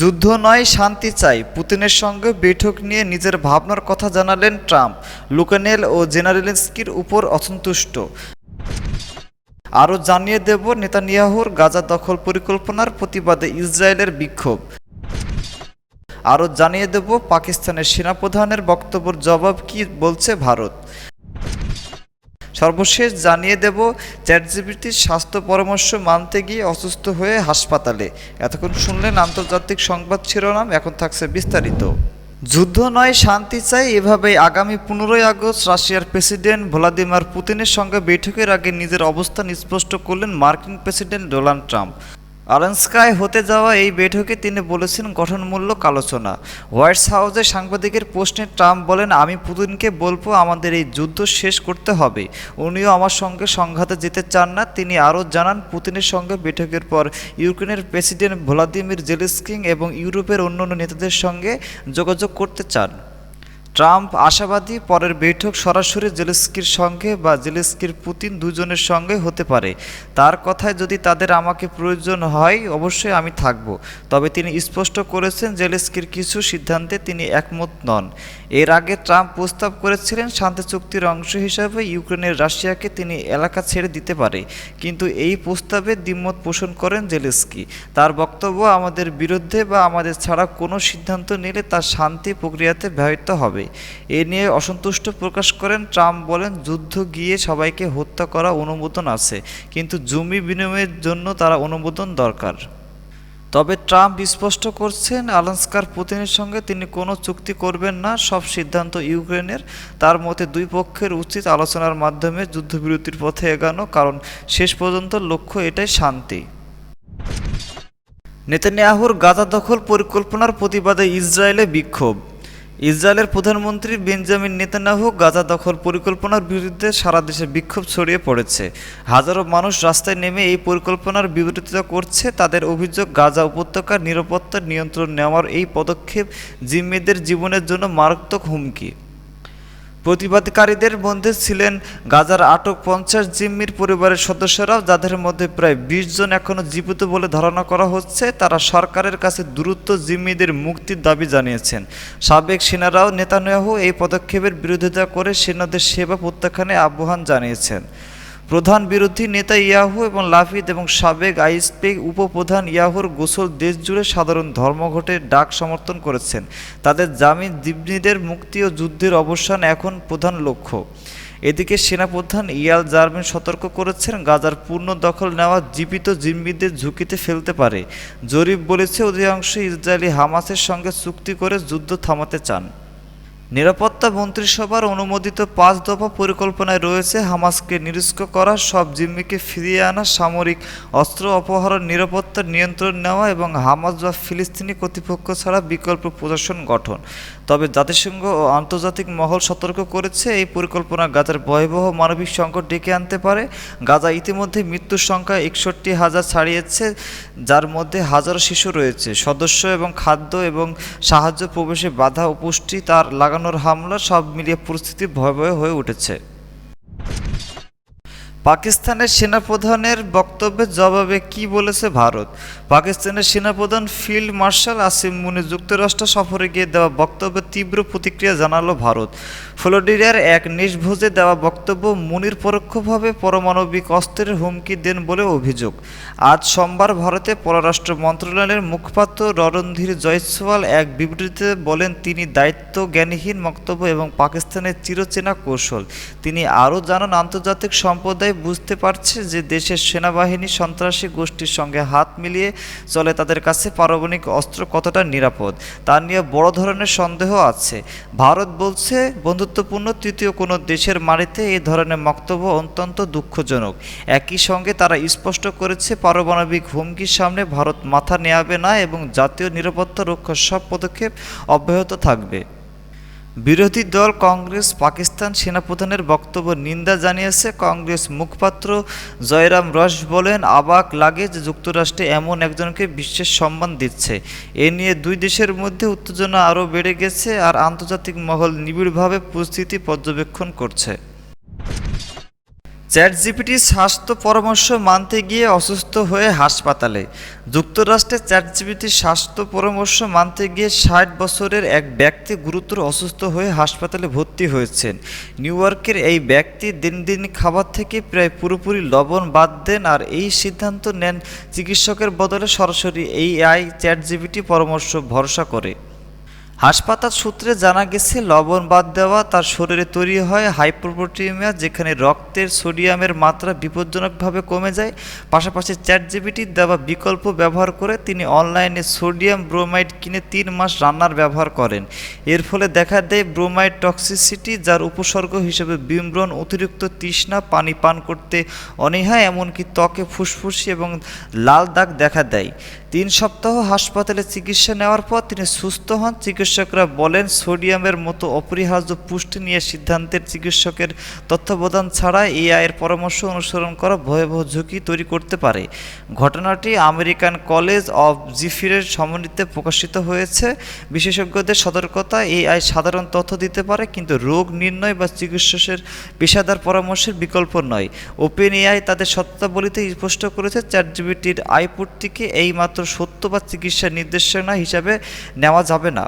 যুদ্ধ নয়, শান্তি চাই। পুতিনের সঙ্গে বৈঠক নিয়ে নিজের ভাবনার কথা জানালেন ট্রাম্প। লুকানেল ও জেনারেলেন্সকির উপর অসন্তুষ্ট। আরও জানিয়ে দেব, নেতানিয়াহুর গাজা দখল পরিকল্পনার প্রতিবাদে ইসরায়েলের বিক্ষোভ। আরও জানিয়ে দেব, পাকিস্তানের সেনাপ্রধানের বক্তব্যের জবাব কি বলছে ভারত। সর্বশেষ জানিয়ে দেব, চ্যাটজিপিটির স্বাস্থ্য পরামর্শ মানতে গিয়ে অসুস্থ হয়ে হাসপাতালে। এতক্ষণ শুনলেন আন্তর্জাতিক সংবাদ শিরোনাম, এখন থাকছে বিস্তারিত। যুদ্ধ নয়, শান্তি চাই এভাবে আগামী পনেরোই আগস্ট রাশিয়ার প্রেসিডেন্ট ভ্লাদিমির পুতিনের সঙ্গে বৈঠকের আগে নিজের অবস্থান স্পষ্ট করলেন মার্কিন প্রেসিডেন্ট ডোনাল্ড ট্রাম্প। আলান্সকায় হতে যাওয়া এই বৈঠকে তিনি বলেছেন গঠনমূলক আলোচনা। হোয়াইট হাউসে সাংবাদিকের প্রশ্নে ট্রাম্প বলেন, আমি পুতিনকে বলব আমাদের এই যুদ্ধ শেষ করতে হবে। উনিও আমার সঙ্গে সংঘাতে যেতে চান না। তিনি আরও জানান, পুতিনের সঙ্গে বৈঠকের পর ইউক্রেনের প্রেসিডেন্ট ভ্লাদিমির জেলেস্কিং এবং ইউরোপের অন্যান্য নেতাদের সঙ্গে যোগাযোগ করতে চান। ট্রাম্প আশাবাদী পরের বৈঠক সরাসরি জেলেস্কির সঙ্গে বা জেলেস্কির পুতিন দুজনের সঙ্গে হতে পারে। তার কথায় যদি তাদের আমাকে প্রয়োজন হয়, অবশ্যই আমি থাকব। তবে তিনি স্পষ্ট করেছেন জেলেস্কির কিছু সিদ্ধান্তে তিনি একমত নন। এর আগে ট্রাম্প প্রস্তাব করেছিলেন শান্তি চুক্তির অংশ হিসাবে ইউক্রেনের রাশিয়াকে তিনি এলাকা ছেড়ে দিতে পারে। কিন্তু এই প্রস্তাবে দ্বিমত পোষণ করেন জেলেস্কি। তার বক্তব্য আমাদের বিরুদ্ধে বা আমাদের ছাড়া কোনো সিদ্ধান্ত নিলে তা শান্তি প্রক্রিয়াতে ব্যাহত হবে। এ নিয়ে অসন্তুষ্ট প্রকাশ করেন ট্রাম্প বলেন, যুদ্ধ গিয়ে সবাইকে হত্যা করা অনুমোদন আছে, কিন্তু জমি বিনিময়ের জন্য তারা অনুমোদন দরকার। তবে ট্রাম্প স্পষ্ট করছেন, আলাস্কার পুতিনের সঙ্গে তিনি কোনো চুক্তি করবেন না। সব সিদ্ধান্ত ইউক্রেনের। তার মতে দুই পক্ষের উচিত আলোচনার মাধ্যমে যুদ্ধবিরতির পথে এগানো, কারণ শেষ পর্যন্ত লক্ষ্য এটাই শান্তি। নেতানিয়াহুর গাজা দখল পরিকল্পনার প্রতিবাদে ইসরায়েলে বিক্ষোভ। ইসরায়েলের প্রধানমন্ত্রী বেঞ্জামিন নেতানাহু গাজা দখল পরিকল্পনার বিরুদ্ধে সারা দেশে বিক্ষোভ ছড়িয়ে পড়েছে। হাজারো মানুষ রাস্তায় নেমে এই পরিকল্পনার বিরোধিতা করছে। তাদের অভিযোগ, গাজা উপত্যকার নিরাপত্তা নিয়ন্ত্রণ নেওয়ার এই পদক্ষেপ জিম্মিদের জীবনের জন্য মারাত্মক হুমকি। প্রতিবাদকারীদের মধ্যে ছিলেন গাজার আটক পঞ্চাশ জিম্মির পরিবারের সদস্যরাও, যাদের মধ্যে প্রায় বিশ জন এখনও জীবিত বলে ধারণা করা হচ্ছে। তারা সরকারের কাছে দ্রুত জিম্মিদের মুক্তির দাবি জানিয়েছেন। সাবেক সেনারাও নেতানিয়াহু এই পদক্ষেপের বিরোধিতা করে সেনাদের সেবা প্রত্যাখ্যানে আহ্বান জানিয়েছেন। প্রধান বিরোধী নেতা ইয়াহু এবং লাফিদ এবং সাবেক আইএসপি উপপ্রধান ইয়াহুর গোসল দেশ জুড়ে সাধারণ ধর্মঘটের ডাক সমর্থন করেছেন। তাদের জামিন জিম্মিদের মুক্তি ও যুদ্ধের অবসান এখন প্রধান লক্ষ্য। এদিকে সেনাপ্রধান ইয়াল জার্মিন সতর্ক করেছেন, গাজার পূর্ণ দখল নেওয়া জীবিত জিম্মিদের ঝুঁকিতে ফেলতে পারে। জরিপ বলেছে, অধিকাংশ ইসরায়েলি হামাসের সঙ্গে চুক্তি করে যুদ্ধ থামাতে চান। নিরাপত্তা মন্ত্রিসভার অনুমোদিত পাঁচ দফা পরিকল্পনায় রয়েছে হামাসকে নিরস্ক করা, সব জিম্মিকে ফিরিয়ে আনা, সামরিক অস্ত্র অপহরণ, নিরাপত্তা নিয়ন্ত্রণ নেওয়া এবং হামাস বা ফিলিস্তিনি কর্তৃপক্ষ ছাড়া বিকল্প প্রদর্শন গঠন। তবে জাতিসংঘ ও আন্তর্জাতিক মহল সতর্ক করেছে, এই পরিকল্পনা গাজার ভয়াবহ মানবিক সংকট ডেকে আনতে পারে। গাজা ইতিমধ্যে মৃত্যুর সংখ্যা একষট্টি হাজার ছাড়িয়েছে, যার মধ্যে হাজারো শিশু রয়েছে। সদস্য এবং খাদ্য এবং সাহায্য প্রবেশে বাধা পুষ্টি তার লাগানোর হামলা সব মিলিয়ে পরিস্থিতি ভয়াবহ হয়ে উঠেছে। পাকিস্তানের সেনাপ্রধানের বক্তব্যের জবাবে কি বলেছে ভারত? পাকিস্তানের সেনাপ্রধান ফিল্ড মার্শাল আসিম মুনি যুক্তরাষ্ট্র সফরে গিয়ে দেওয়া বক্তব্যে তীব্র প্রতিক্রিয়া জানালো ভারত। ফ্লোরিডার এক নিষ্ভোজে দেওয়া বক্তব্য মুনির পরোক্ষভাবে পারমাণবিক অস্ত্রের হুমকি দেন বলে অভিযোগ। আজ সোমবার ভারতে পররাষ্ট্র মন্ত্রণালয়ের মুখপাত্র রণধীর জয়সওয়াল এক বিবৃতিতে বলেন, তিনি দায়িত্ব জ্ঞানহীন বক্তব্য এবং পাকিস্তানের চিরচেনা কৌশল। তিনি আরও জানান, আন্তর্জাতিক সম্প্রদায় বুঝতে পারছে যে দেশের সেনাবাহিনী সন্ত্রাসী গোষ্ঠীর সঙ্গে হাত মিলিয়ে চলে তাদের কাছে পারমাণবিক অস্ত্র কতটা নিরাপদ, তা নিয়ে বড় ধরনের সন্দেহ আছে। ভারত বলছে, বন্ধুত্বপূর্ণ তৃতীয় কোনো দেশের মাটিতে এই ধরনের বক্তব্য অত্যন্ত দুঃখজনক। একই সঙ্গে তারা স্পষ্ট করেছে, পারমাণবিক হুমকির সামনে ভারত মাথা নেয়াবে না এবং জাতীয় নিরাপত্তা রক্ষার সব পদক্ষেপ অব্যাহত থাকবে। বিরোধী দল কংগ্রেস পাকিস্তান সেনাপ্রধানের বক্তব্য নিন্দা জানিয়েছে। কংগ্রেস মুখপাত্র জয়রাম রস বলেন আবাক লাগে যে যুক্তরাষ্ট্রে এমন একজনকে বিশ্বের সম্মান দিচ্ছে। এ নিয়ে দুই দেশের মধ্যে উত্তেজনা আরও বেড়ে গেছে আর আন্তর্জাতিক মহল নিবিড়ভাবে পরিস্থিতি পর্যবেক্ষণ করছে। চ্যাট জিপিটি স্বাস্থ্য পরামর্শ মানতে গিয়ে অসুস্থ হয়ে হাসপাতালে। যুক্তরাষ্ট্রে চ্যাট জিপিটির স্বাস্থ্য পরামর্শ মানতে গিয়ে ষাট বছরের এক ব্যক্তি গুরুতর অসুস্থ হয়ে হাসপাতালে ভর্তি হয়েছেন। নিউ ইয়র্কের এই ব্যক্তি দিন দিন খাবার থেকে প্রায় পুরোপুরি লবণ বাদ দেন আর এই সিদ্ধান্ত নেন চিকিৎসকের বদলে সরাসরি এই আই চ্যাট জিপিটি পরামর্শ ভরসা করে। হাসপাতাল সূত্রে জানা গেছে, লবণ বাদ দেওয়া তার শরীরে তৈরি হয় হাইপোপ্রোটিমিয়া, যেখানে রক্তের সোডিয়ামের মাত্রা বিপজ্জনকভাবে কমে যায়। পাশাপাশি চ্যাট জিবিটির দেওয়া বিকল্প ব্যবহার করে তিনি অনলাইনে সোডিয়াম ব্রোমাইড কিনে তিন মাস রান্নার ব্যবহার করেন। এর ফলে দেখা দেয়, ব্রোমাইড টক্সিসিটি, যার উপসর্গ হিসেবে বিম্রণ, অতিরিক্ত তৃষ্ণা, পানি পান করতে অনীহা, এমনকি ত্বকে ফুসফুসি এবং লাল দাগ দেখা দেয়। তিন সপ্তাহ হাসপাতালে চিকিৎসা নেওয়ার পর তিনি সুস্থ হন। চিকিৎসকরা বলেন, সোডিয়ামের মতো অপরিহার্য পুষ্টি নিয়ে সিদ্ধান্তের চিকিৎসকের তত্ত্বাবধান ছাড়া এআইয়ের পরামর্শ অনুসরণ করা ভয়াবহ ঝুঁকি তৈরি করতে পারে। ঘটনাটি আমেরিকান কলেজ অব জিফিরের সমন্বিতে প্রকাশিত হয়েছে। বিশেষজ্ঞদের সতর্কতা এআই সাধারণ তথ্য দিতে পারে, কিন্তু রোগ নির্ণয় বা চিকিৎসকের পেশাদার পরামর্শের বিকল্প নয়। ওপেন এআই তাদের সত্তাবলিতে স্পষ্ট করেছে চ্যাটজিবিটির আইপুটটিকে এইমাত্র সত্য বা চিকিৎসা নির্দেশনা হিসাবে নেওয়া যাবে না।